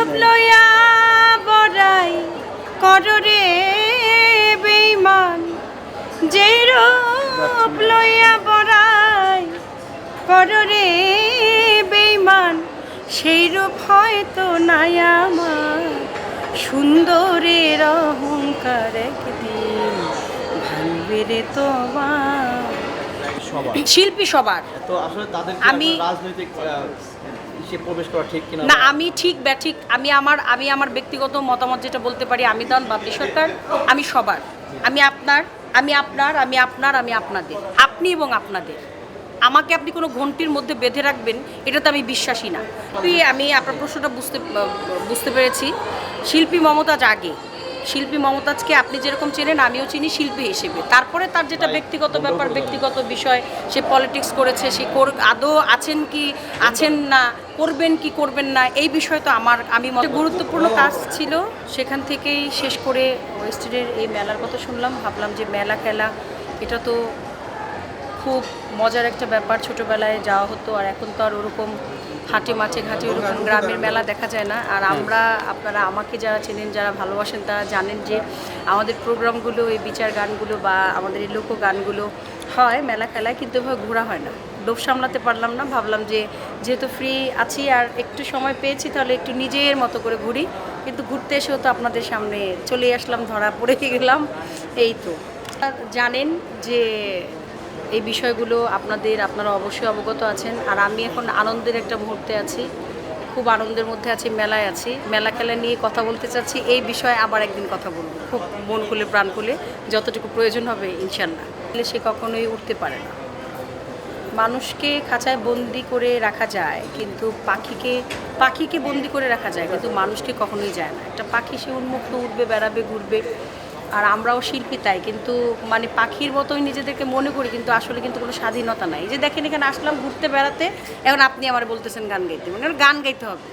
রূপ লইয়া বড়াই কররে বেইমান যে রূপ লইয়া বড়াই কররে বেইমান সেই রূপ হয়তো নাই আমার। সুন্দরের অহংকার একদিন ভাঙবে রে তোমার। শিল্পী সবার। তো আসলে তাদের আমি- রাজনৈতিক ইসে প্রবেশ করা ঠিক কিনা না আমি ঠিক ব্যাঠিক আমি আমার আমি আমার ব্যক্তিগত মতামত যেটা বলতে পারি আমি দল বাবলি সরকার আমি সবার। আমি আপনার আমি আপনার আমি আপনার আমি আপনাদের। আপনি এবং আপনাদের। আমাকে আপনি কোনো ঘন্টির মধ্যে বেঁধে রাখবেন এটা তো আমি বিশ্বাসী না। তুই আমি আপনার প্রশ্নটা বুঝতে বুঝতে পেরেছি। শিল্পী মমতা আগে। শিল্পী মমতাজকে আপনি যেরকম চেনেন আমিও চিনি শিল্পী হিসেবে। তারপরে তার যেটা ব্যক্তিগত ব্যাপার ব্যক্তিগত বিষয় সে পলিটিক্স করেছে সে কর আদৌ আছেন কি আছেন না করবেন কি করবেন না এই বিষয় তো আমার আমি গুরুত্বপূর্ণ কাজ ছিল। সেখান থেকেই শেষ করে ওয়েস্টের এই মেলার কথা শুনলাম ভাবলাম যে মেলা খেলা এটা তো খুব মজার একটা ব্যাপার। ছোটোবেলায় যাওয়া হতো আর এখন তো আর ওরকম হাটে মাঠে ঘাটে ওরকম গ্রামের মেলা দেখা যায় না। আর আমরা আপনারা আমাকে যারা চেনেন যারা ভালোবাসেন তারা জানেন যে আমাদের প্রোগ্রামগুলো এই বিচার গানগুলো বা আমাদের এই লোক গানগুলো হয় মেলা খেলায় কিন্তু এভাবে ঘোরা হয় না। লোভ সামলাতে পারলাম না। ভাবলাম যে যেহেতু ফ্রি আছি আর একটু সময় পেয়েছি তাহলে একটু নিজের মতো করে ঘুরি। কিন্তু ঘুরতে এসেও তো আপনাদের সামনে চলে আসলাম ধরা পড়ে গেলাম। এই তো। জানেন যে এই বিষয়গুলো আপনাদের, আপনারা অবশ্যই অবগত আছেন। আর আমি এখন আনন্দের একটা মুহূর্তে আছি। খুব আনন্দের মধ্যে আছি, মেলায় আছি। মেলা খেলা নিয়ে কথা বলতে চাচ্ছি, এই বিষয়ে আবার একদিন কথা বলব। খুব মন খুলে, প্রাণ খুলে, যতটুকু প্রয়োজন হবে ইনশাল্লাহ তাহলে সে কখনোই উঠতে পারে না। মানুষকে খাঁচায় বন্দি করে রাখা যায়, কিন্তু পাখিকে পাখিকে বন্দি করে রাখা যায়, কিন্তু মানুষকে কখনোই যায় না। একটা পাখি সে উন্মুক্ত উঠবে বেড়াবে, ঘুরবে। আর আমরাও শিল্পী তাই, কিন্তু মানে পাখির মতোই নিজেদেরকে মনে করি, কিন্তু আসলে কিন্তু কোনো স্বাধীনতা নাই। যে দেখেন, এখানে আসলাম ঘুরতে বেড়াতে, এখন আপনি আমার বলতেছেন গান গাইতে। মানে গান গাইতে হবে।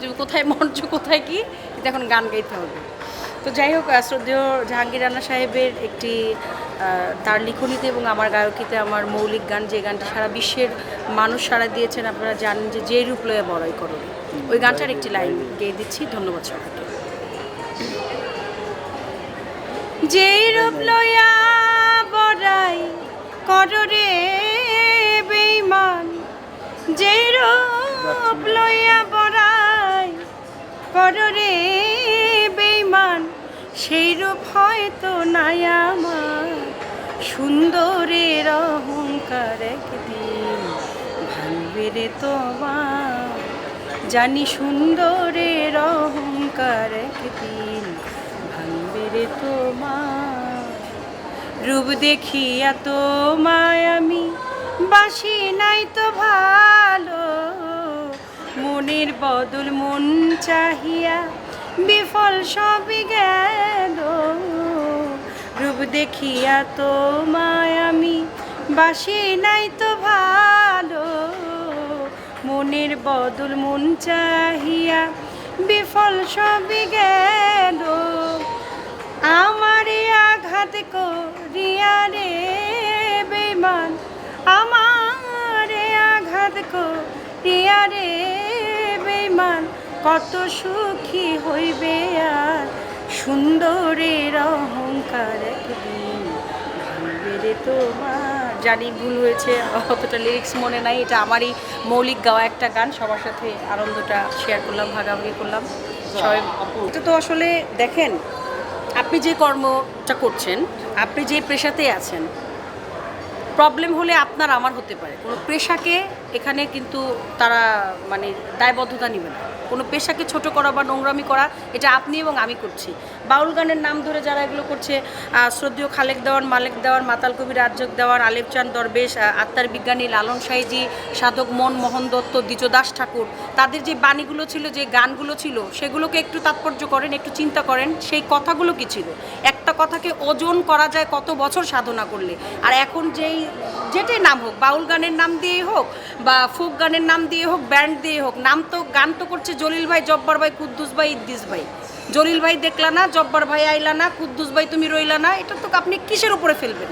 যে কোথায় মঞ্চ, কোথায় কি এখন গান গাইতে হবে। তো যাই হোক শ্রদ্ধেয় জাহাঙ্গীর রানা সাহেবের একটি তার লিখনীতে এবং আমার গায়কিতে আমার মৌলিক গান, যে গানটা সারা বিশ্বের মানুষ সারা দিয়েছেন, আপনারা জানেন যে যে রূপ লয়ে বড়াই করো। ওই গানটার একটি লাইন গেয়ে দিচ্ছি। ধন্যবাদ সবাইকে। যেই রূপ লইয়া বড়াই কররে বেইমান যেই রূপ লইয়া বড়াই কররে বেইমান সেই রূপ হয়তো নাই আমার সুন্দরের অহংকার একদিন ভাঙবে রে তোমার। জানি সুন্দরের অহংকার একদিন রে তোমার। রূপ দেখিয়া তোমায় আমি বাসি নাই তো ভালো। মনের বদল মন চাহিয়া বিফল সবই গেল। রূপ দেখিয়া তোমায় আমি বাসি নাই তো ভালো। মনের বদল মন চাহিয়া বিফল সবই গেল। আমারে আঘাত করিয়া রে বেমান আমারে আঘাত করিয়া রে বেমান কত সুখী হইবে আর সুন্দরের অহংকার একদিন রে তোমার। জানি ভুল হয়েছে অতটা লিরিক্স মনে নাই এটা আমারই মৌলিক গাওয়া একটা গান সবার সাথে আনন্দটা শেয়ার করলাম ভাগাভাগি করলাম। সবাই এটা তো আসলে দেখেন আপনি যে কর্মটা করছেন আপনি যে পেশাতে আছেন প্রবলেম হলে আপনার আমার হতে পারে। কোনো পেশাকে এখানে কিন্তু তারা মানে দায়বদ্ধতা নেবে না। কোনো পেশাকে ছোট করা বা নোংরামি করা, এটা আপনি এবং আমি করছি। বাউল গানের নাম ধরে যারা এগুলো করছে শ্রদ্ধেয় খালেক দেওয়ার মালেক দেওয়ার মাতাল কবির রাজ্যক দেওয়ার আলেপ চাঁদ দরবেশ আত্মার বিজ্ঞানী লালন সাইজি, সাধক মন মোহন দত্ত দ্বিজদাস ঠাকুর, তাদের যে বাণীগুলো ছিল, যে গানগুলো ছিল, সেগুলোকে একটু তাৎপর্য করেন, একটু চিন্তা করেন, সেই কথাগুলো কী ছিল? একটা কথাকে ওজন করা যায় কত বছর সাধনা করলে। আর এখন যেই যেটাই নাম হোক, বাউল গানের নাম দিয়ে হোক বা ফোক গানের নাম দিয়ে হোক, ব্যান্ড দিয়ে হোক, নাম তো, গান তো করছে জলিল ভাই, জব্বার ভাই, কুদ্দুস ভাই ইদ্দিস ভাই। জলিল ভাই দেখলা না, জব্বার ভাই আইলা না, কুদ্দুস ভাই তুমি রইলা না, এটা তো আপনি কিসের উপরে ফেলবেন?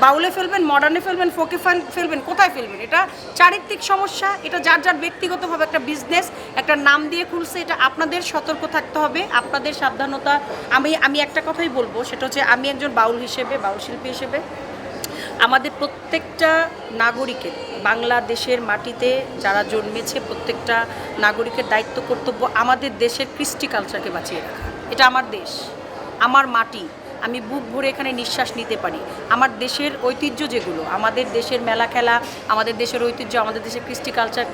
বাউলে ফেলবেন মডার্নে ফেলবেন ফোকে ফেল- ফেলবেন, কোথায় ফেলবেন? এটা চারিত্রিক সমস্যা, এটা যার যার ব্যক্তিগতভাবে একটা বিজনেস একটা নাম দিয়ে খুলছে, এটা আপনাদের সতর্ক থাকতে হবে, আপনাদের সাবধানতা। আমি আমি একটা কথাই বলব, সেটা হচ্ছে আমি একজন বাউল হিসেবে, বাউল শিল্পী হিসেবে, আমাদের প্রত্যেকটা নাগরিকের, বাংলাদেশের মাটিতে যারা জন্মেছে, প্রত্যেকটা নাগরিকের দায়িত্ব, কর্তব্য আমাদের দেশের কৃষ্টি কালচারকে বাঁচিয়ে রাখা। এটা আমার দেশ, আমার মাটি। আমি বুক ভরে এখানে নিঃশ্বাস নিতে পারি। আমার দেশের ঐতিহ্য যেগুলো, আমাদের দেশের মেলা খেলা, আমাদের দেশের ঐতিহ্য, আমাদের দেশের কৃষ্টি কালচার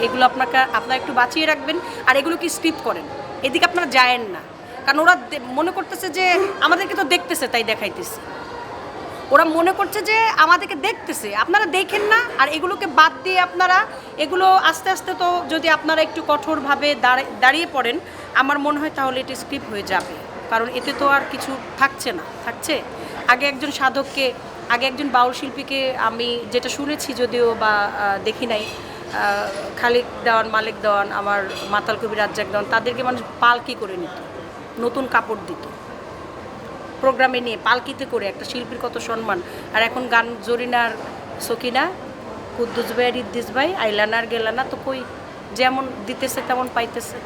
এগুলো আপনাকে, আপনারা একটু বাঁচিয়ে রাখবেন আর এগুলো কি স্কিপ করেন? এদিকে আপনারা যায়েন না। কারণ ওরা মনে করতেছে যে আমাদেরকে তো দেখতেছে, তাই দেখাইতেছে। ওরা মনে করছে যে আমাদেরকে দেখতেছে। আপনারা দেখেন না, আর এগুলোকে বাদ দিয়ে আপনারা, এগুলো আস্তে আস্তে তো যদি আপনারা একটু কঠোরভাবে দাঁড়া- দাঁড়িয়ে পড়েন, আমার মনে হয় তাহলে এটি স্ক্রিপ্ট হয়ে যাবে। কারণ এতে তো আর কিছু থাকছে না, থাকছে। আগে একজন সাধককে, আগে একজন বাউল শিল্পীকে আমি যেটা শুনেছি যদিও বা দেখি নাই খালিক দেওয়ান, মালিক দেওয়ান, আমার মাতাল কবি রাজ্জাক দেওয়ান, তাদেরকে মানুষ পালকি করে নিত, নতুন কাপড় দিত। প্রোগ্রামে নিয়ে পালকিতে করে একটা শিল্পীর কত সম্মান। আর এখন গান জরিনার সকিনা, কুদ্দুস ভাই আর ইদ্দিস ভাই, আইলানার গেলানা তো কই, যেমন দিতেছে তেমন পাইতেছে।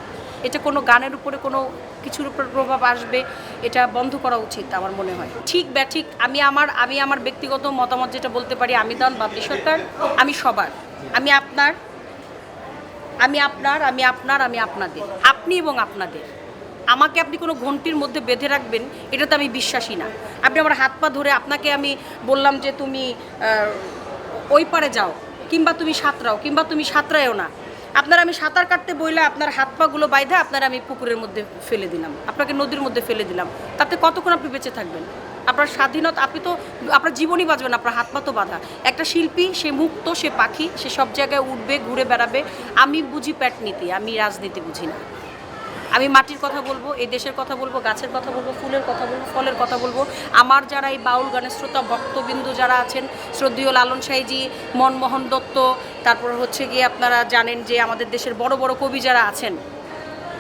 এটা কোনো গানের উপরে কোনো কিছুর উপর প্রভাব আসবে, এটা বন্ধ করা উচিত আমার মনে হয়। ঠিক ব্যাঠিক আমি আমার আমি আমার ব্যক্তিগত মতামত যেটা বলতে পারি, আমি দান বাবলি সরকার, আমি সবার। আমি আপনার আমি আপনার আমি আপনার, আমি আপনাদের। আপনি এবং আপনাদের। আমাকে আপনি কোনো ঘন্টির মধ্যে বেঁধে রাখবেন এটাতে আমি বিশ্বাসী না। আপনি আমার হাত পা ধরে আপনাকে আমি বললাম যে তুমি ওই পারে যাও, কিংবা তুমি সাঁতরাও, কিংবা তুমি সাঁতরায়ও না। আপনার আমি সাঁতার কাটতে বইলে আপনার হাত পাগুলো বাইধে, আপনার আমি পুকুরের মধ্যে ফেলে দিলাম, আপনাকে নদীর মধ্যে ফেলে দিলাম। তাতে কতক্ষণ আপনি বেঁচে থাকবেন? আপনার স্বাধীনতা, আপনি তো, আপনার জীবনই বাঁচবেন আপনার হাত পা তো বাঁধা। একটা শিল্পী, সে মুক্ত, সে পাখি, সে সব জায়গায় উঠবে, ঘুরে বেড়াবে। আমি বুঝি প্যাট নীতি, আমি রাজনীতি বুঝি না। আমি মাটির কথা বলব, এই দেশের কথা বলব, গাছের কথা বলব, ফুলের কথা বলব, ফলের কথা বলব। আমার যারা এই বাউল গানের শ্রোতা, ভক্তবিন্দু যারা আছেন, শ্রদ্ধীয় লালন সাইজি, মনমোহন দত্ত, তারপর হচ্ছে গিয়ে আপনারা জানেন যে আমাদের দেশের বড় বড় কবি যারা আছেন,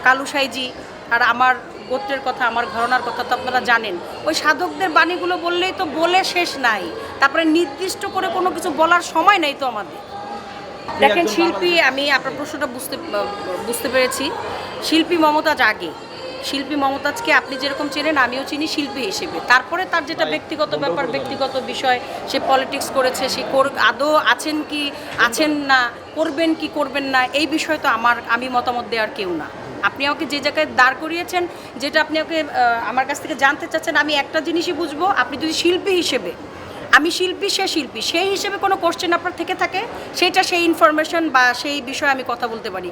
কালু সাইজি আর আমার গোত্রের কথা, আমার ঘরনার কথা তো আপনারা জানেন। ওই সাধকদের বাণীগুলো বললেই তো বলে শেষ নাই। তারপরে নির্দিষ্ট করে কোনো কিছু বলার সময় নাই তো আমাদের। দেখেন শিল্পী আমি আপনার প্রশ্নটা বুঝতে বুঝতে পেরেছি। শিল্পী মমতাজ আগে। শিল্পী মমতাজকে আপনি যেরকম চেনেন আমিও চিনি শিল্পী হিসেবে। তারপরে তার যেটা ব্যক্তিগত ব্যাপার ব্যক্তিগত বিষয় সে পলিটিক্স করেছে সে কর- আদৌ আছেন কি আছেন না করবেন কি করবেন না এই বিষয় তো আমার আমি মতামত দেওয়ার কেউ না। আপনি আমাকে যে জায়গায় দাঁড় করিয়েছেন যেটা আপনি আমাকে আমার কাছ থেকে জানতে চাচ্ছেন আমি একটা জিনিসই বুঝব আপনি যদি শিল্পী হিসেবে আমি শিল্পী সে শিল্পী। সেই হিসেবে কোনো কোশ্চেন আপনার থেকে থাকে? সেটা সেই ইনফরমেশন বা সেই বিষয়ে আমি কথা বলতে পারি।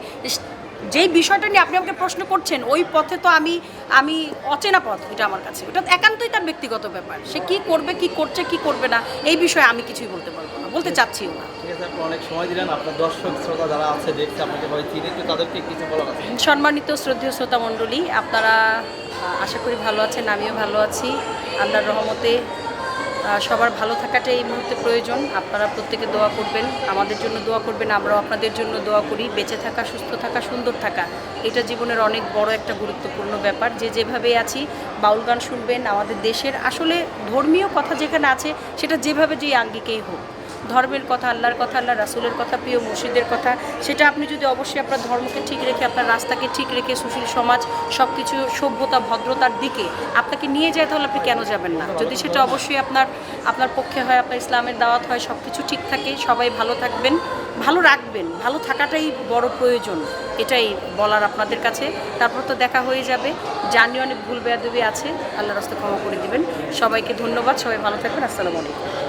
যেই বিষয়টা নিয়ে আপনি আমাকে প্রশ্ন করছেন ওই পথে তো আমি আমি অচেনা পথ এটা আমার কাছে। ওটা একান্তই তার ব্যক্তিগত ব্যাপার। সে কি করবে কি করছে কি করবে না এই বিষয়ে আমি কিছুই বলতে পারব না। বলতে চাচ্ছিও না। ঠিক আছে আপনি অনেক সময় দিলেন। আপনার দর্শক শ্রোতা যারা আছে দেখছে আপনাকে ভাই চিনে তো তাদেরকে কিছু বলার আছে। সম্মানিত শ্রদ্ধেয় শ্রোতা মণ্ডলী আপনারা আশা করি ভালো আছেন আমিও ভালো আছি। আল্লাহর রহমতে সবার ভালো থাকাটা এই মুহূর্তে প্রয়োজন। আপনারা প্রত্যেকে দোয়া করবেন, আমাদের জন্য দোয়া করবেন, আমরাও আপনাদের জন্য দোয়া করি। বেঁচে থাকা, সুস্থ থাকা, সুন্দর থাকা, এটা জীবনের অনেক বড় একটা গুরুত্বপূর্ণ ব্যাপার। যে যেভাবে আছি, বাউল গান শুনবেন, আমাদের দেশের আসলে ধর্মীয় কথা যেখানে আছে, সেটা যেভাবে যেই আঙ্গিকেই হোক। ধর্মের কথা, আল্লাহর কথা আল্লাহ রাসুলের কথা, প্রিয় মুর্শিদের কথা, সেটা আপনি যদি অবশ্যই আপনার ধর্মকে ঠিক রেখে, আপনার রাস্তাকে ঠিক রেখে, সুশীল সমাজ সব কিছু সভ্যতা, ভদ্রতার দিকে আপনাকে নিয়ে যায়, তাহলে আপনি কেন যাবেন না? যদি সেটা অবশ্যই আপনার আপনার পক্ষে হয়, আপনার ইসলামের দাওয়াত হয় সব কিছু ঠিক থাকে, সবাই ভালো থাকবেন, ভালো রাখবেন, ভালো থাকাটাই বড় প্রয়োজন, এটাই বলার আপনাদের কাছে। তারপর তো দেখা হয়ে যাবে, জানি অনেক ভুল বেয়াদবি আছে আল্লাহ রাস্তা ক্ষমা করে দিবেন। সবাইকে ধন্যবাদ, সবাই ভালো থাকবেন, আসসালামু আলাইকুম।